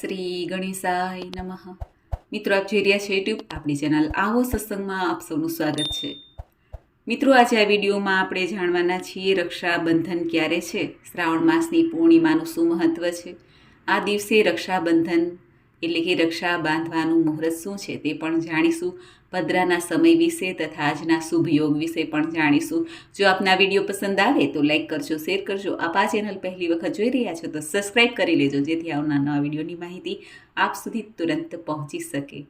શ્રી ગણેશાય નમઃ. મિત્રો, આપ જોઈ રહ્યા છો યુટ્યુબ આપણી ચેનલ આવો સત્સંગમાં આપ સૌનું સ્વાગત છે. મિત્રો, આજે આ વિડીયોમાં આપણે જાણવાના છીએ રક્ષાબંધન ક્યારે છે? શ્રાવણ માસની પૂર્ણિમાનું શું મહત્વ છે? આ દિવસે રક્ષાબંધન એટલે કે રક્ષા બાંધવાનું મુહૂર્ત શું છે તે પણ જાણીશું. ભદ્રાના સમય વિશે તથા આજના શુભ યોગ વિશે પણ જાણીશું. જો આપના વીડિયો પસંદ આવે તો લાઈક કરજો, શેર કરજો. આપ આ ચેનલ પહેલી વખત જોઈ રહ્યા છો તો સબસ્ક્રાઈબ કરી લેજો, જેથી આવનાર નવા વિડીયોની માહિતી આપ સુધી તુરંત પહોંચી શકે.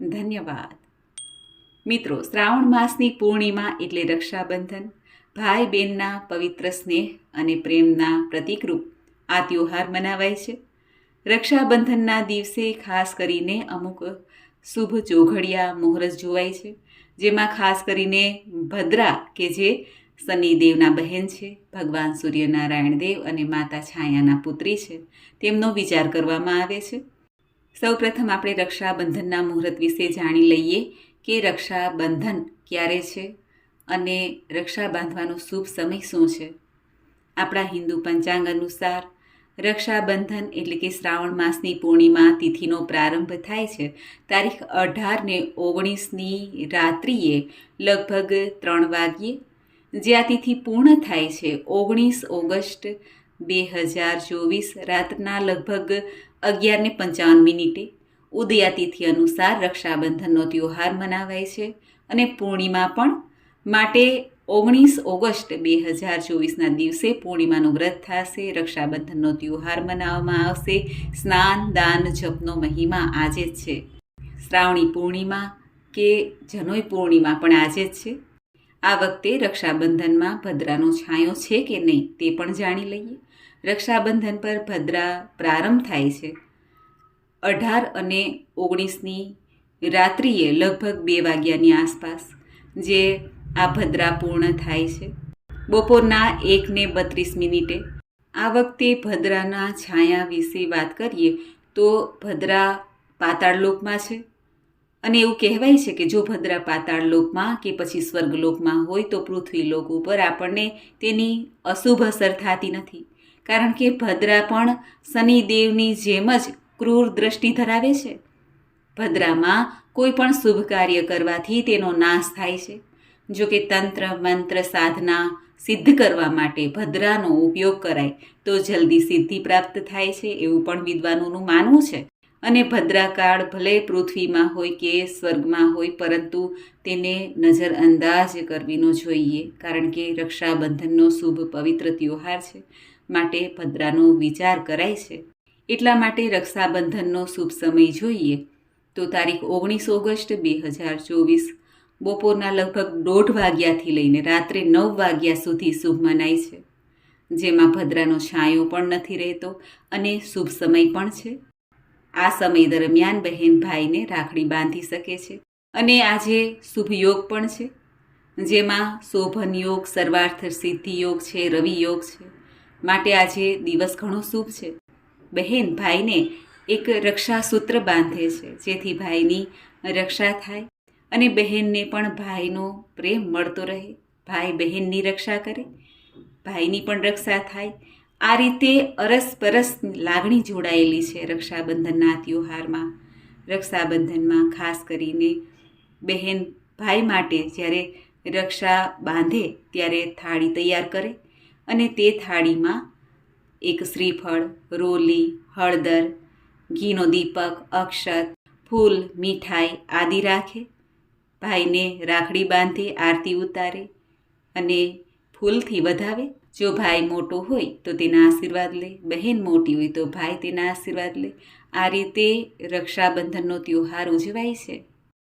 ધન્યવાદ. મિત્રો, શ્રાવણ માસની પૂર્ણિમા એટલે રક્ષાબંધન. ભાઈ બહેનના પવિત્ર સ્નેહ અને પ્રેમના પ્રતિકરૂપ આ તહેવાર મનાવાય છે. રક્ષાબંધનના દિવસે ખાસ કરીને અમુક શુભ ચોઘડિયા મુહૂર્ત જોવાય છે, જેમાં ખાસ કરીને ભદ્રા, કે જે શનિદેવના બહેન છે, ભગવાન સૂર્યનારાયણ દેવ અને માતા છાયાના પુત્રી છે, તેમનો વિચાર કરવામાં આવે છે. સૌપ્રથમ આપણે રક્ષાબંધનના મુહૂર્ત વિશે જાણી લઈએ કે રક્ષાબંધન ક્યારે છે અને રક્ષા બાંધવાનો શુભ સમય શું છે. આપણા હિન્દુ પંચાંગ અનુસાર રક્ષાબંધન એટલે કે શ્રાવણ માસની પૂર્ણિમા તિથિનો પ્રારંભ થાય છે. તારીખ અઢાર ને ઓગણીસની રાત્રિએ લગભગ ત્રણ વાગ્યે જે આ તિથિ પૂર્ણ થાય છે, ઓગણીસ ઓગસ્ટ બે હજાર ચોવીસ રાતના લગભગ અગિયાર ને પંચાવન મિનિટે ઉદયા તિથિ અનુસાર રક્ષાબંધનનો તહેવાર મનાવાય છે અને પૂર્ણિમા પણ માટે ઓગણીસ ઓગસ્ટ બે હજાર ચોવીસના દિવસે પૂર્ણિમાનું વ્રત થશે, રક્ષાબંધનનો તહેવાર મનાવવામાં આવશે, સ્નાન, દાન, જપનો મહિમા આજે જ છે. શ્રાવણી પૂર્ણિમા કે જનોઈ પૂર્ણિમા પણ આજે જ છે. આ વખતે રક્ષાબંધનમાં ભદ્રાનો છાંયો છે કે નહીં તે પણ જાણી લઈએ. રક્ષાબંધન પર ભદ્રા પ્રારંભ થાય છે. અઢાર અને ઓગણીસની રાત્રિએ લગભગ બે વાગ્યાની આસપાસ, જે આ ભદ્રા પૂર્ણ થાય છે. બપોરના એકને બત્રીસ મિનિટે. આ વખતે ભદ્રાના છાયા વિશે વાત કરીએ તો ભદ્રા પાતાળલોકમાં છે. અને એવું કહેવાય છે કે જો ભદ્રા પાતાળલોકમાં કે પછી સ્વર્ગલોકમાં હોય તો પૃથ્વીલોક ઉપર આપણને તેની અશુભ અસર થતી નથી. કારણ કે ભદ્રા પણ શનિદેવની જેમ જ ક્રૂર દ્રષ્ટિ ધરાવે છે. ભદ્રામાં કોઈ પણ શુભ કાર્ય કરવાથી તેનો નાશ થાય છે. જો કે તંત્ર, મંત્ર, સાધના સિદ્ધ કરવા માટે ભદ્રાનો ઉપયોગ કરાય, તો જલ્દી સિદ્ધિ પ્રાપ્ત થાય છે એવું પણ વિદ્વાનોનું માનવું છે. અને ભદ્રાકાળ ભલે પૃથ્વીમાં હોય કે સ્વર્ગમાં હોય, પરંતુ તેને નજરઅંદાજ કરવીનો જોઈએ, કારણ કે રક્ષાબંધનનો શુભ પવિત્ર તહેવાર છે, માટે ભદ્રાનો વિચાર કરાય છે. એટલા માટે રક્ષાબંધનનો શુભ સમય જોઈએ. તો તારીખ ઓગણીસ ઓગસ્ટ, બે હજાર ચોવીસ બપોરના લગભગ દોઢ વાગ્યાથી લઈને રાત્રે નવ વાગ્યા સુધી શુભ મનાય છે. જેમાં ભદ્રાનો છાંયો પણ નથી રહેતો અને શુભ સમય પણ છે. આ સમય દરમિયાન બહેન ભાઈને રાખડી બાંધી શકે છે અને આજે શુભ યોગ પણ છે. જેમાં શોભન યોગ, સર્વાર્થ સિદ્ધિ યોગ છે, રવિ યોગ છે. માટે આજે દિવસ ઘણો શુભ છે. બહેન ભાઈને એક રક્ષાસૂત્ર બાંધે છે જેથી ભાઈની રક્ષા થાય. અને બહેનને પણ ભાઈનો પ્રેમ મળતો રહે. ભાઈ બહેનની રક્ષા કરે, ભાઈની પણ રક્ષા થાય. આ રીતે અરસપરસ લાગણી જોડાયેલી છે રક્ષાબંધનના તહેવારમાં રક્ષાબંધનમાં ખાસ કરીને બહેન ભાઈ માટે જ્યારે રક્ષા બાંધે ત્યારે થાળી તૈયાર કરે અને તે થાળીમાં એક શ્રીફળ, રોલી, હળદર, ઘીનો દીપક, અક્ષત, ફૂલ, મીઠાઈ આદિ રાખે. ભાઈને રાખડી બાંધે આરતી ઉતારે અને ફૂલથી વધાવે. જો ભાઈ મોટો હોય તો તેના આશીર્વાદ લે. બહેન મોટી હોય તો ભાઈ તેના આશીર્વાદ લે. આ રીતે રક્ષાબંધનનો તહેવાર ઉજવાય છે.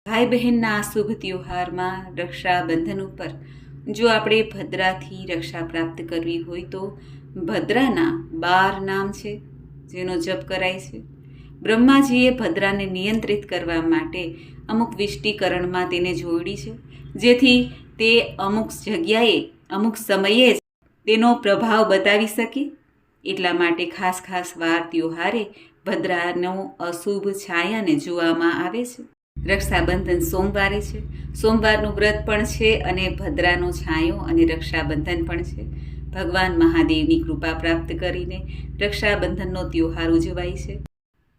ભાઈ બહેનના આ શુભ તહેવારમાં રક્ષાબંધન ઉપર જો આપણે ભદ્રાથી રક્ષા પ્રાપ્ત કરવી હોય તો ભદ્રાના બાર નામ છે, જેનો જપ કરાય છે. બ્રહ્માજીએ ભદ્રાને નિયંત્રિત કરવા માટે અમુક વિષ્ટીકરણમાં તેને જોડી છે. જેથી તે અમુક જગ્યાએ, અમુક સમયે જ તેનો પ્રભાવ બતાવી શકે. એટલા માટે ખાસ ખાસ વાર ત્યોહારે ભદ્રાનો અશુભ છાયાને જોવામાં આવે છે. રક્ષાબંધન સોમવારે છે. સોમવારનું વ્રત પણ છે અને ભદ્રાનો છાંયો અને રક્ષાબંધન પણ છે. ભગવાન મહાદેવની કૃપા પ્રાપ્ત કરીને રક્ષાબંધનનો ત્યોહાર ઉજવાય છે.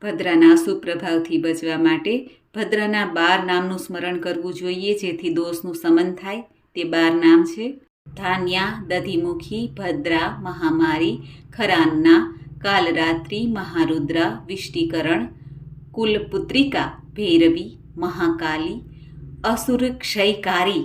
ભદ્રાના સુપ્રભાવથી પ્રભાવથી બચવા માટે ભદ્રના બાર નામનું સ્મરણ કરવું જોઈએ, જેથી દોષનું સમન થાય. તે બાર નામ છે. ધાન્યા, દધિમુખી, ભદ્રા, મહામારી, ખરાન્ના, કાલરાત્રિ, મહારુદ્રા, વિષ્ટિકરણ, કુલપુત્રિકા, ભૈરવી, મહાકાલી અસુર ક્ષયકારી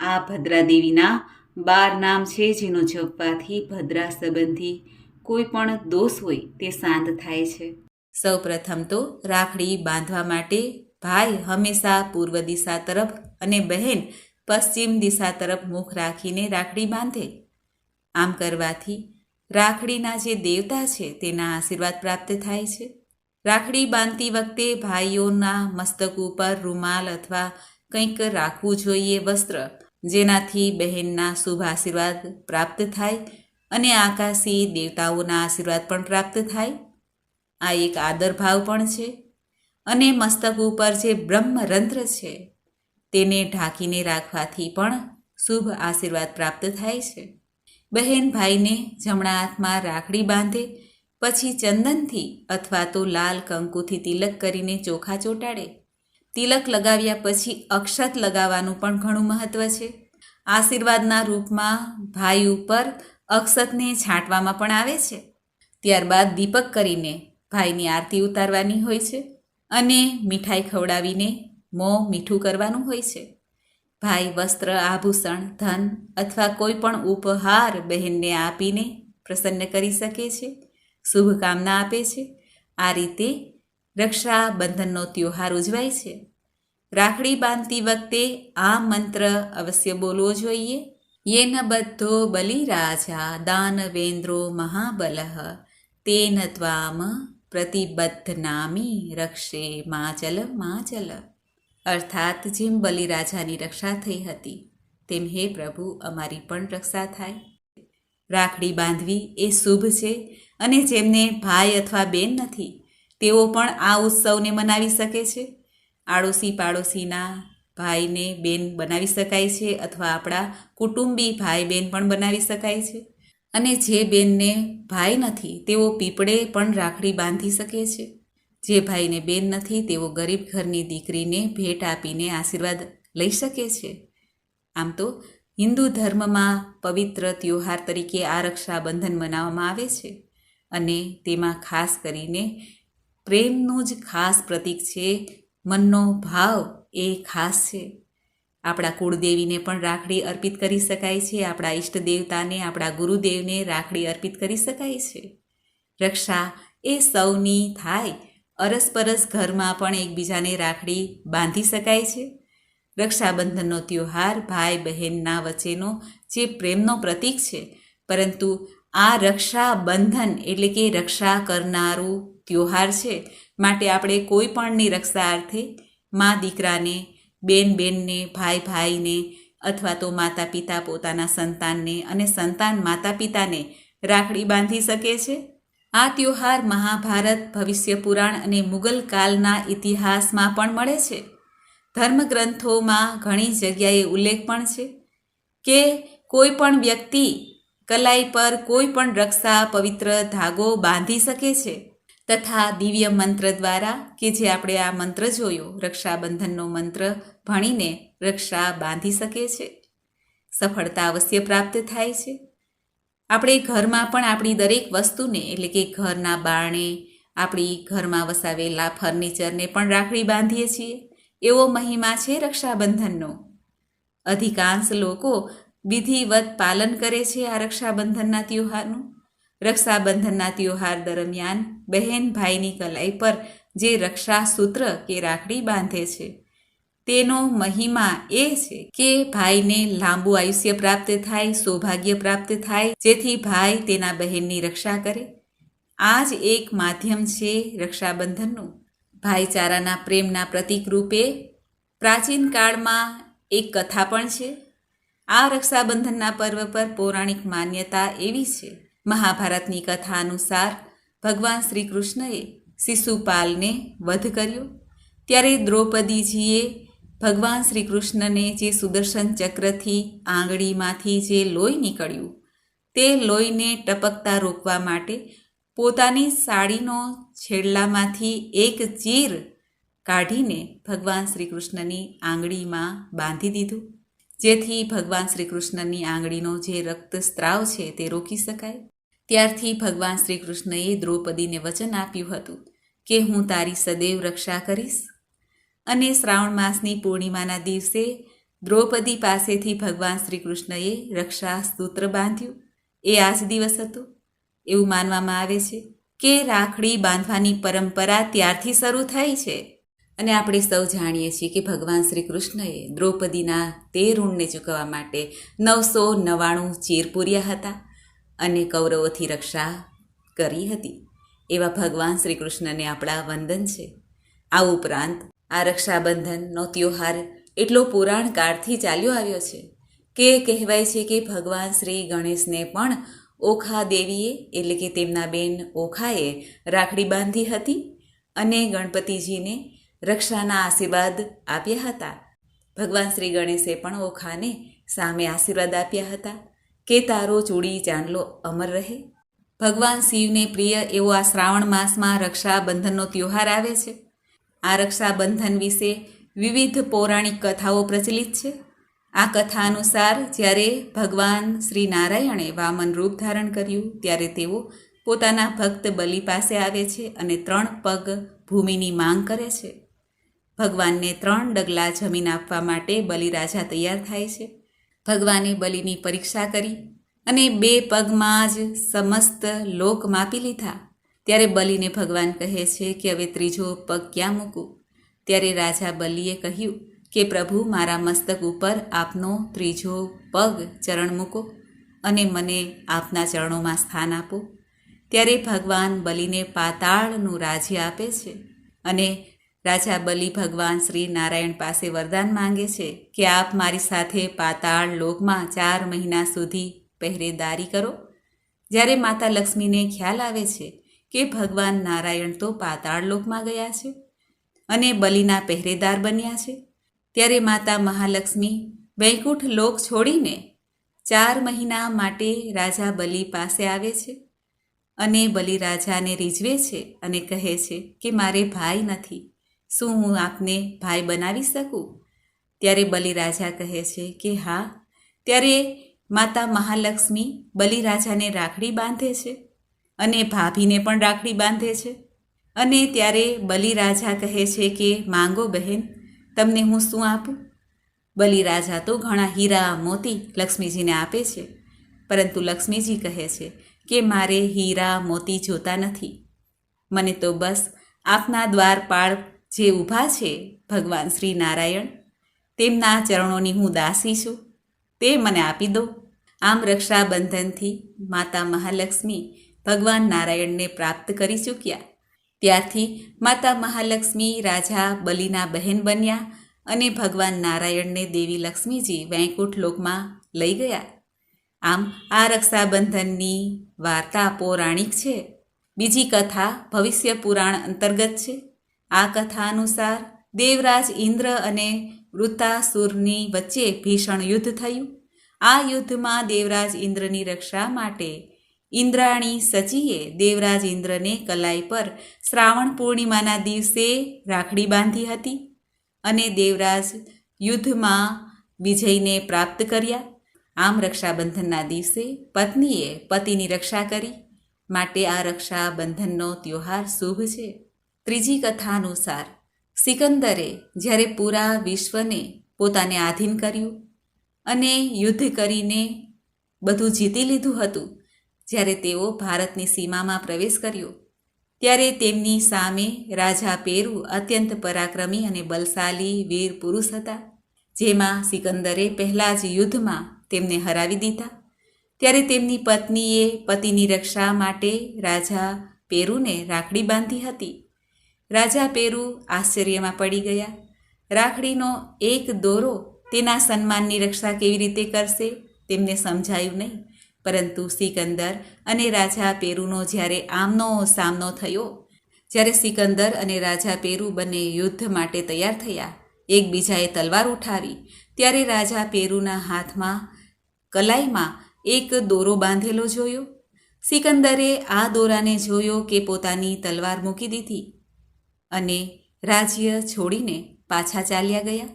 આ ભદ્રા દેવીના બાર નામ છે, જેનો જપવાથી ભદ્રા સંબંધી કોઈ પણ દોષ હોય તે શાંત થાય છે. સૌ પ્રથમ તો રાખડી બાંધવા માટે ભાઈ હંમેશા પૂર્વ દિશા તરફ અને બહેન પશ્ચિમ દિશા તરફ મુખ રાખીને રાખડી બાંધે. આમ કરવાથી રાખડીના જે દેવતા છે તેના આશીર્વાદ પ્રાપ્ત થાય છે. રાખડી બાંધતી વખતે ભાઈઓના મસ્તક ઉપર રૂમાલ અથવા કંઈક રાખવું જોઈએ વસ્ત્ર, જેનાથી બહેનના શુભ આશીર્વાદ પ્રાપ્ત થાય અને આકાશી દેવતાઓના આશીર્વાદ પણ પ્રાપ્ત થાય. આ એક આદર ભાવ પણ છે અને મસ્તક ઉપર જે બ્રહ્મરંધ્ર છે, તેને ઢાંકીને રાખવાથી પણ શુભ આશીર્વાદ પ્રાપ્ત થાય છે. બહેન ભાઈને જમણા હાથમાં રાખડી બાંધે, પછી ચંદનથી અથવા તો લાલ કંકુથી તિલક કરીને ચોખા ચોંટાડે. તિલક લગાવ્યા પછી અક્ષત લગાવવાનું પણ ઘણું મહત્ત્વ છે. આશીર્વાદના રૂપમાં ભાઈ ઉપર અક્ષતને છાંટવામાં પણ આવે છે. ત્યારબાદ દીપક કરીને ભાઈની આરતી ઉતારવાની હોય છે અને મીઠાઈ ખવડાવીને મોં મીઠું કરવાનું હોય છે. ભાઈ વસ્ત્ર, આભૂષણ, ધન અથવા કોઈ પણ ઉપહાર બહેનને આપીને પ્રસન્ન કરી શકે છે, શુભકામના આપે છે. આ રીતે રક્ષાબંધનનો તહેવાર ઉજવાય છે. રાખડી બાંધતી વખતે આ મંત્ર અવશ્ય બોલવો જોઈએ. યેન બધ્ધો બલિરાજા દાનવેન્દ્રો મહાબલઃ, તેન ત્વામ પ્રતિબદ્ધનામી રક્ષે માચલ માચલ. અર્થાત જેમ બલિરાજાની રક્ષા થઈ હતી, તેમ હે પ્રભુ, અમારી પણ રક્ષા થાય. રાખડી બાંધવી એ શુભ છે અને જેમને ભાઈ અથવા બેન નથી, તેઓ પણ આ ઉત્સવને મનાવી શકે છે. આડોશી પાડોશીના ભાઈને બેન બનાવી શકાય છે અથવા આપણા કુટુંબી ભાઈ બેન પણ બનાવી શકાય છે. અને જે બેનને ભાઈ નથી, તેઓ પીપળે પણ રાખડી બાંધી શકે છે. જે ભાઈને બેન નથી, તેઓ ગરીબ ઘરની દીકરીને ભેટ આપીને આશીર્વાદ લઈ શકે છે. આમ તો હિન્દુ ધર્મમાં પવિત્ર તહેવાર તરીકે આ રક્ષાબંધન મનાવવામાં આવે છે અને તેમાં ખાસ કરીને પ્રેમનું જ ખાસ પ્રતીક છે, મનનો ભાવ એ ખાસ છે. આપણા કુળદેવીને પણ રાખડી અર્પિત કરી શકાય છે, આપણા ઈષ્ટ દેવતાને આપણા ગુરુદેવને રાખડી અર્પિત કરી શકાય છે. રક્ષા એ સૌની થાય. અરસપરસ ઘરમાં પણ એકબીજાને રાખડી બાંધી શકાય છે. રક્ષાબંધનનો તહેવાર ભાઈ બહેનના વચ્ચેનો જે પ્રેમનો પ્રતીક છે, પરંતુ આ રક્ષાબંધન એટલે કે રક્ષા કરનારું તહેવાર છે. માટે આપણે કોઈ પણની રક્ષા અર્થે મા દીકરાને બેન બેનને ભાઈ ભાઈને અથવા તો માતા પિતા પોતાના સંતાનને અને સંતાન માતા પિતાને રાખડી બાંધી શકે છે? આ તહેવાર મહાભારત, ભવિષ્ય પુરાણ અને મુગલ કાલના ઇતિહાસમાં પણ મળે છે. ધર્મગ્રંથોમાં ઘણી જગ્યાએ ઉલ્લેખ પણ છે કે કોઈ પણ વ્યક્તિ કલાઈ પર કોઈ પણ રક્ષા, પવિત્ર ધાગો બાંધી શકે છે. તથા દિવ્ય મંત્ર દ્વારા કે જે આપણે આ મંત્ર જોયો, રક્ષાબંધનનો મંત્ર ભણીને રક્ષા બાંધી શકે છે. સફળતા અવશ્ય પ્રાપ્ત થાય છે. આપણે ઘરમાં પણ આપણી દરેક વસ્તુને, એટલે કે ઘરના બારણે, આપણી ઘરમાં વસાવેલા ફર્નિચરને પણ રાખડી બાંધીએ છીએ. એવો મહિમા છે રક્ષાબંધનનો. અધિકાંશ લોકો વિધિવત પાલન કરે છે આ રક્ષાબંધનના તહેવારનું રક્ષાબંધનના તહેવાર દરમિયાન બહેન ભાઈની કલાઈ પર જે રક્ષા સૂત્ર કે રાખડી બાંધે છે, તેનો મહિમા એ છે કે ભાઈને લાંબુ આયુષ્ય પ્રાપ્ત થાય, સૌભાગ્ય પ્રાપ્ત થાય, જેથી ભાઈ તેના બહેનની રક્ષા કરે. આ જ એક માધ્યમ છે રક્ષાબંધનનું. ભાઈચારાના પ્રેમના પ્રતીક રૂપે પ્રાચીન કાળમાં એક કથા પણ છે. આ રક્ષાબંધનના પર્વ પર પૌરાણિક માન્યતા એવી છે મહાભારતની કથા અનુસાર ભગવાન શ્રી કૃષ્ણએ શિશુપાલને વધ કર્યો. ત્યારે દ્રૌપદીજીએ ભગવાન શ્રી કૃષ્ણને જે સુદર્શન ચક્રથી આંગળીમાંથી જે લોહી નીકળ્યું, તે લોહીને ટપકતા રોકવા માટે પોતાની સાડીનો છેડલામાંથી એક ચીર કાઢીને ભગવાન શ્રી કૃષ્ણની આંગળીમાં બાંધી દીધું. જેથી ભગવાન શ્રી કૃષ્ણની આંગળીનો જે રક્તસ્ત્રાવ છે તે રોકી શકાય. ત્યારથી ભગવાન શ્રી કૃષ્ણએ દ્રૌપદીને વચન આપ્યું હતું કે હું તારી સદૈવ રક્ષા કરીશ. અને શ્રાવણ માસની પૂર્ણિમાના દિવસે દ્રૌપદી પાસેથી ભગવાન શ્રી કૃષ્ણએ રક્ષા સ્તૂત્ર બાંધ્યું. એ આ જ દિવસ હતો. એવું માનવામાં આવે છે કે રાખડી બાંધવાની પરંપરા ત્યારથી શરૂ થઈ છે. અને આપણે સૌ જાણીએ છીએ કે ભગવાન શ્રી કૃષ્ણએ દ્રૌપદીના તે ઋણને ચૂકવવા માટે નવસો નવ્વાણું ચીર પૂર્યા હતા. અને કૌરવોથી રક્ષા કરી હતી. એવા ભગવાન શ્રી કૃષ્ણને આપણા વંદન છે. આ ઉપરાંત આ રક્ષાબંધનનો ત્યોહાર એટલો પુરાણ કાળથી ચાલ્યો આવ્યો છે કે કહેવાય છે કે ભગવાન શ્રી ગણેશને પણ ઓખા દેવીએ, એટલે કે તેમના બેન ઓખાએ રાખડી બાંધી હતી અને ગણપતિજીને રક્ષાના આશીર્વાદ આપ્યા હતા. ભગવાન શ્રી ગણેશે પણ ઓખાને સામે આશીર્વાદ આપ્યા હતા. કે તારો ચૂડી ચાંદલો અમર રહે? ભગવાન શિવને પ્રિય એવો આ શ્રાવણ માસમાં રક્ષાબંધનનો ત્યોહાર આવે છે. આ રક્ષાબંધન વિશે વિવિધ પૌરાણિક કથાઓ પ્રચલિત છે. આ કથા અનુસાર જ્યારે ભગવાન શ્રી નારાયણે વામન રૂપ ધારણ કર્યું, ત્યારે તેઓ પોતાના ભક્ત બલિ પાસે આવે છે અને ત્રણ પગ ભૂમિની માંગ કરે છે. ભગવાનને ત્રણ ડગલા જમીન આપવા માટે બલિરાજા તૈયાર થાય છે. ભગવાને બલિની પરીક્ષા કરી અને બે પગમાં જ સમસ્ત લોક માપી લીધા. ત્યારે બલિને ભગવાન કહે છે કે હવે ત્રીજો પગ ક્યાં મૂકું? ત્યારે રાજા બલિએ કહ્યું કે પ્રભુ, મારા મસ્તક ઉપર આપનો ત્રીજો પગ ચરણ મૂકો અને મને આપના ચરણોમાં સ્થાન આપો. ત્યારે ભગવાન બલિને પાતાળનું રાજ્ય આપે છે અને રાજા બલિ ભગવાન શ્રી નારાયણ પાસે વરદાન માંગે છે કે આપ મારી સાથે પાતાળ લોકમાં ચાર મહિના સુધી પહેરેદારી કરો. જ્યારે માતા લક્ષ્મીને ખ્યાલ આવે છે કે ભગવાન નારાયણ તો પાતાળ લોકમાં ગયા છે અને બલિના પહેરેદાર બન્યા છે, ત્યારે માતા મહાલક્ષ્મી વૈકુંઠ લોક છોડીને ચાર મહિના માટે રાજા બલિ પાસે આવે છે અને બલિરાજાને રીઝવે છે અને કહે છે કે મારે ભાઈ નથી. શું હું આપને ભાઈ બનાવી શકું? ત્યારે બલિરાજા કહે છે કે, હા. ત્યારે માતા મહાલક્ષ્મી બલિરાજાને રાખડી બાંધે છે અને ભાભીને પણ રાખડી બાંધે છે. અને ત્યારે બલિરાજા કહે છે કે, માંગો બહેન, તમને હું શું આપું? બલિરાજા તો ઘણા હીરા મોતી લક્ષ્મીજીને આપે છે. પરંતુ લક્ષ્મીજી કહે છે કે, મારે હીરા મોતી જોતા નથી. મને તો બસ આપના દ્વારપાળ જે ઊભા છે, ભગવાન શ્રી નારાયણ, તેમના ચરણોની હું દાસી છું, તે મને આપી દો. આમ રક્ષાબંધનથી માતા મહાલક્ષ્મી ભગવાન નારાયણને પ્રાપ્ત કરી ચૂક્યા. ત્યારથી માતા મહાલક્ષ્મી રાજા બલિના બહેન બન્યા અને ભગવાન નારાયણને દેવી લક્ષ્મીજી વૈકુંઠ લોકમાં લઈ ગયા. આમ આ રક્ષાબંધનની વાર્તા પૌરાણિક છે. બીજી કથા ભવિષ્ય પુરાણ અંતર્ગત છે. આ કથા અનુસાર દેવરાજ ઇન્દ્ર અને વૃતાસુરની વચ્ચે ભીષણ યુદ્ધ થયું. આ યુદ્ધમાં દેવરાજ ઇન્દ્રની રક્ષા માટે ઇન્દ્રાણી સચીએ દેવરાજ ઇન્દ્રને કલાઈ પર શ્રાવણ પૂર્ણિમાના દિવસે રાખડી બાંધી હતી અને દેવરાજ યુદ્ધમાં વિજયને પ્રાપ્ત કર્યા. આમ રક્ષાબંધનના દિવસે પત્નીએ પતિની રક્ષા કરી. માટે આ રક્ષાબંધનનો ત્યોહાર શુભ છે. ત્રીજી કથા અનુસાર સિકંદરે જ્યારે પૂરા વિશ્વને પોતાને આધીન કર્યું અને યુદ્ધ કરીને બધું જીતી લીધું હતું, જ્યારે તેઓ ભારતની સીમામાં પ્રવેશ કર્યો, ત્યારે તેમની સામે રાજા પેરુ અત્યંત પરાક્રમી અને બલશાલી વીર પુરુષ હતા, જેમાં સિકંદરે પહેલાં જ યુદ્ધમાં તેમને હરાવી દીધા. ત્યારે તેમની પત્નીએ પતિની રક્ષા માટે રાજા પેરુને રાખડી બાંધી હતી. રાજા પેરુ આશ્ચર્યમાં પડી ગયા. રાખડીનો એક દોરો તેના સન્માનની રક્ષા કેવી રીતે કરશે તેમને સમજાયું નહીં. પરંતુ સિકંદર અને રાજા પેરુનો જ્યારે આમનો સામનો થયો, જ્યારે સિકંદર અને રાજા પેરુ બંને યુદ્ધ માટે તૈયાર થયા, એકબીજાએ તલવાર ઉઠાવી, ત્યારે રાજા પેરુના હાથમાં કલાઈમાં એક દોરો બાંધેલો જોયો. સિકંદરે આ દોરાને જોયો કે પોતાની તલવાર મૂકી દીધી. અને રાજ્ય છોડીને પાછા ચાલ્યા ગયા.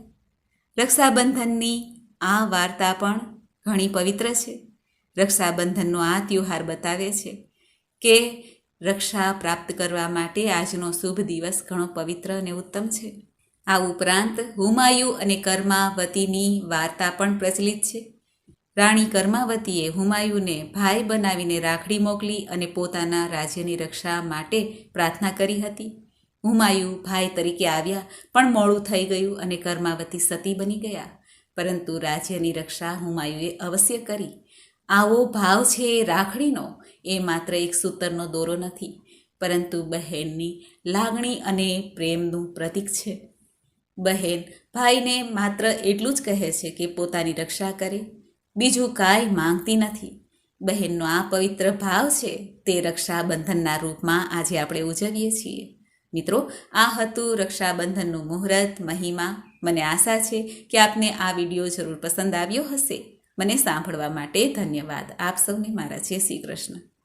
રક્ષાબંધનની આ વાર્તા પણ ઘણી પવિત્ર છે. રક્ષાબંધનનો આ તહેવાર બતાવે છે કે રક્ષા પ્રાપ્ત કરવા માટે આજનો શુભ દિવસ ઘણો પવિત્ર અને ઉત્તમ છે. આ ઉપરાંત હુમાયુ અને કર્માવતીની વાર્તા પણ પ્રચલિત છે. રાણી કર્માવતીએ હુમાયુને ભાઈ બનાવીને રાખડી મોકલી અને પોતાના રાજ્યની રક્ષા માટે પ્રાર્થના કરી હતી. હુમાયુ ભાઈ તરીકે આવ્યા, પણ મોડું થઈ ગયું અને કર્માવતી સતી બની ગયા. પરંતુ રાજ્યની રક્ષા હુમાયુએ અવશ્ય કરી. આવો ભાવ છે એ રાખડીનો, એ માત્ર એક સૂતરનો દોરો નથી, પરંતુ બહેનની લાગણી અને પ્રેમનું પ્રતીક છે. બહેન ભાઈને માત્ર એટલું જ કહે છે કે પોતાની રક્ષા કરે, બીજું કાંઈ માંગતી નથી. બહેનનો આ પવિત્ર ભાવ છે, તે રક્ષાબંધનના રૂપમાં આજે આપણે ઉજવીએ છીએ. મિત્રો, આ હતું રક્ષાબંધનનું મુહૂર્ત, મહિમા. મને આશા છે કે આપને આ વીડિયો જરૂર પસંદ આવ્યો હશે. મને સાંભળવા માટે ધન્યવાદ. આપ સૌને મારા જય શ્રી કૃષ્ણ.